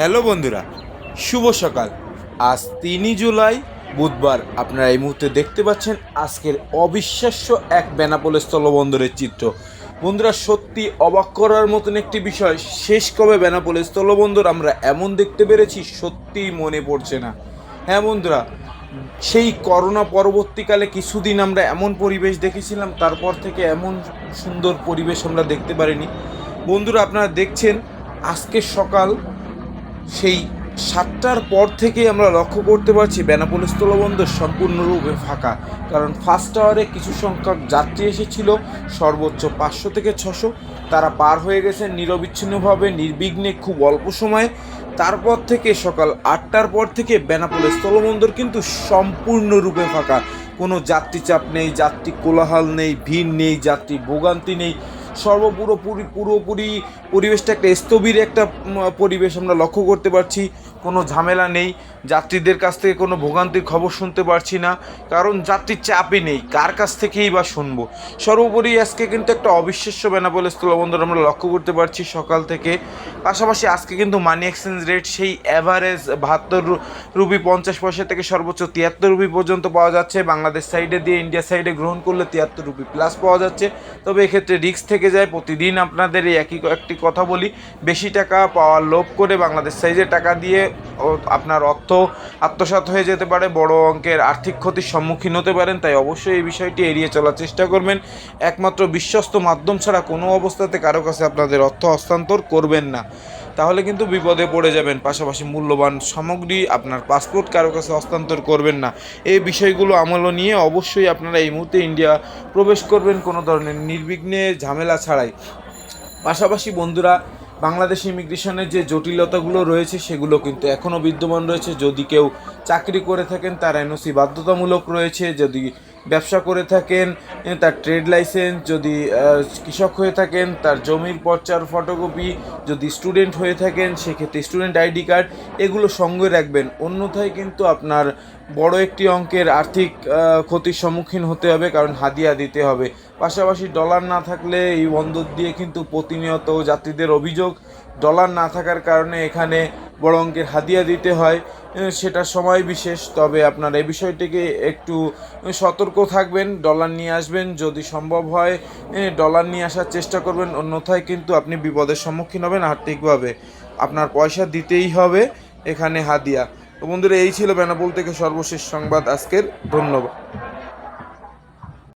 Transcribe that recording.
Hello বন্ধুরা, শুভ সকাল। আজ তিনই জুলাই, বুধবার। আপনারা এই মুহূর্তে দেখতে পাচ্ছেন আজকের অবিশ্বাস্য এক বেনাপোল স্থলবন্দরের চিত্র। বন্ধুরা, সত্যি অবাক করার মতন একটি বিষয়, শেষ কবে বেনাপোল স্থলবন্দর আমরা এমন দেখতে পেরেছি সত্যিই মনে পড়ছে না। হ্যাঁ বন্ধুরা, সেই করোনা পরবর্তীকালে কিছুদিন আমরা এমন পরিবেশ দেখেছিলাম, তারপর থেকে এমন সুন্দর পরিবেশ আমরা দেখতে পারিনি। বন্ধুরা, আপনারা দেখছেন আজকে সকাল সেই সাতটার পর থেকে আমরা লক্ষ্য করতে পারছি বেনাপোল স্থলবন্দর সম্পূর্ণরূপে ফাঁকা। কারণ ফার্স্ট আওয়ারে কিছু সংখ্যক যাত্রী এসেছিল, সর্বোচ্চ পাঁচশো থেকে ছশো। তারা পার হয়ে গেছেন নিরবিচ্ছিন্নভাবে, নির্বিঘ্নে খুব অল্প সময়ে। তারপর থেকে সকাল আটটার পর থেকে বেনাপোল স্থলবন্দর কিন্তু সম্পূর্ণরূপে ফাঁকা। কোনো যাত্রী চাপ নেই, যাত্রী কোলাহল নেই, ভিড় নেই, যাত্রী ভোগান্তি নেই। সর্বপুরোপুরি পুরোপুরি পরিবেশটা একটা স্থবির একটা পরিবেশ আমরা লক্ষ্য করতে পারছি। কোনো ঝামেলা নেই। যাত্রীদের কাছ থেকে কোনো ভোগান্তির খবর শুনতে পারছি না। কারণ যাত্রীর চাপই নেই। কার কাছ থেকেই বা শুনব? সর্বোপরি আজকে কিন্তু একটা অবিশ্বাস্য বেনাপোল স্থলবন্দর আমরা লক্ষ্য করতে পারছি সকাল থেকে। পাশাপাশি আজকে কিন্তু মানি এক্সচেঞ্জ রেট সেই অ্যাভারেজ বাহাত্তর রুপি পঞ্চাশ পয়সা থেকে সর্বোচ্চ তিয়াত্তর রুপি পর্যন্ত পাওয়া যাচ্ছে। বাংলাদেশ সাইডে দিয়ে ইন্ডিয়া সাইডে গ্রহণ করলে তিয়াত্তর রুপি প্লাস পাওয়া যাচ্ছে। তবে এক্ষেত্রে রিস্ক থেকে যায়। প্রতিদিন আপনাদের এই একই একটি কথা বলি। বেশি টাকা পাওয়ার লোভ করে বাংলাদেশ সাইজে টাকা দিয়ে আপনার অর্থ আত্মসাৎ হয়ে যেতে পারে, বড় অঙ্কের আর্থিক ক্ষতির সম্মুখীন হতে পারেন, তাই অবশ্যই এই বিষয়টি এড়িয়ে চলার চেষ্টা করবেন। একমাত্র বিশ্বস্ত মাধ্যম ছাড়া কোনো অবস্থাতে কারও কাছে আপনাদের অর্থ হস্তান্তর করবেন না। তাহলে কিন্তু বিপদে পড়ে যাবেন, পাশাপাশি মূল্যবান সামগ্রী আপনার পাসপোর্ট কারও কাছে হস্তান্তর করবেন না। এই বিষয়গুলো আমল নিয়ে অবশ্যই আপনারা এই মুহূর্তে ইন্ডিয়া প্রবেশ করবেন কোনো ধরনের নির্বিঘ্নে ঝামেলা ছাড়াই। পাশাপাশি বন্ধুরা বাংলাদেশ ইমিগ্রেশনের যে জটিলতাগুলো রয়েছে, সেগুলো কিন্তু এখনও বিদ্যমান রয়েছে। যদি কেউ চাকরি করে থাকেন, তার এনওসি বাধ্যতামূলক রয়েছে। যদি ব্যবসা করে থাকেন তার ট্রেড লাইসেন্স যদি কৃষক হয়ে থাকেন, তার জমির পর্চার ফটোকপি যদি স্টুডেন্ট হয়ে থাকেন, সেক্ষেত্রে স্টুডেন্ট আইডি কার্ড এগুলো সঙ্গে রাখবেন। অন্যথায় কিন্তু আপনার বড় একটি অঙ্কের আর্থিক ক্ষতির সম্মুখীন হতে হবে, কারণ হাদিয়া দিতে হবে। পাশাপাশি ডলার না থাকলে এই বন্দর দিয়ে কিন্তু প্রতিনিয়ত যাত্রীদের অভিযোগ ডলার না থাকার কারণে এখানে বড় অঙ্কের হাদিয়া দিতে হয়। সেটা সময় বিশেষ, তবে আপনার এই বিষয়টিকে একটু সতর্ক থাকবেন, ডলার নিয়ে আসবেন, যদি সম্ভব হয় ডলার নিয়ে আসার চেষ্টা করবেন, অন্যথায় কিন্তু আপনি বিপদের সম্মুখীন হবেন আর্থিকভাবে আপনার পয়সা দিতেই হবে, এখানে হাদিয়া। তো বন্ধুরা, এই ছিল বেনাপোল থেকে সর্বশেষ সংবাদ, আজকের ধন্যবাদ।